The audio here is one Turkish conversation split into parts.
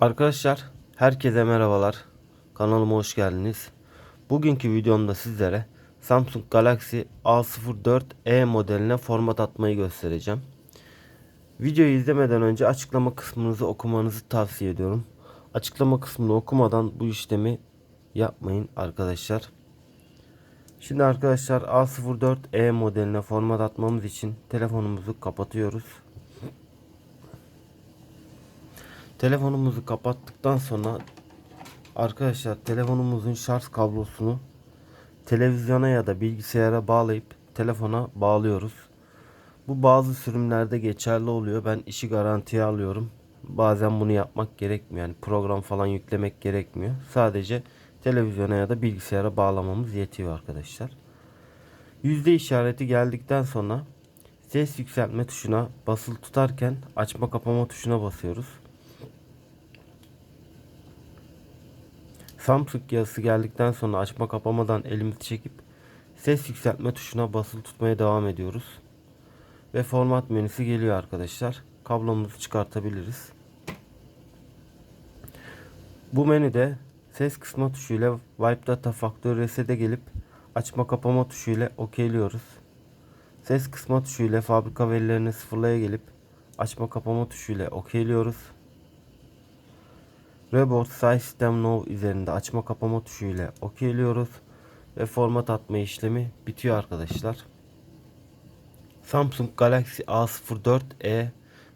Arkadaşlar herkese merhabalar. Kanalıma hoş geldiniz. Bugünkü videomda sizlere Samsung Galaxy A04e modeline format atmayı göstereceğim. Videoyu izlemeden önce açıklama kısmınızı okumanızı tavsiye ediyorum. Açıklama kısmını okumadan bu işlemi yapmayın arkadaşlar. Şimdi arkadaşlar A04e modeline format atmamız için telefonumuzu kapatıyoruz. Telefonumuzu kapattıktan sonra arkadaşlar telefonumuzun şarj kablosunu televizyona ya da bilgisayara bağlayıp telefona bağlıyoruz. Bu bazı sürümlerde geçerli oluyor. Ben işi garantiye alıyorum. Bazen bunu yapmak gerekmiyor. Yani program falan yüklemek gerekmiyor. Sadece televizyona ya da bilgisayara bağlamamız yetiyor arkadaşlar. Yüzde işareti geldikten sonra ses yükseltme tuşuna basılı tutarken açma kapama tuşuna basıyoruz. Samsung yazısı geldikten sonra açma kapamadan elimizi çekip ses yükseltme tuşuna basılı tutmaya devam ediyoruz. Ve format menüsü geliyor arkadaşlar. Kablomuzu çıkartabiliriz. Bu menüde ses kısma tuşuyla Wipe Data Factory Reset'e gelip açma kapama tuşuyla okeyliyoruz. Ses kısma tuşuyla fabrika verilerini sıfırlaya gelip açma kapama tuşuyla okeyliyoruz. Reboot Size System Now üzerinde açma kapama tuşuyla okeyliyoruz ve format atma işlemi bitiyor arkadaşlar. Samsung Galaxy A04e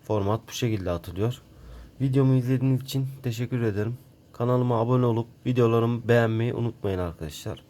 format bu şekilde atılıyor. Videomu izlediğiniz için teşekkür ederim. Kanalıma abone olup videolarımı beğenmeyi unutmayın arkadaşlar.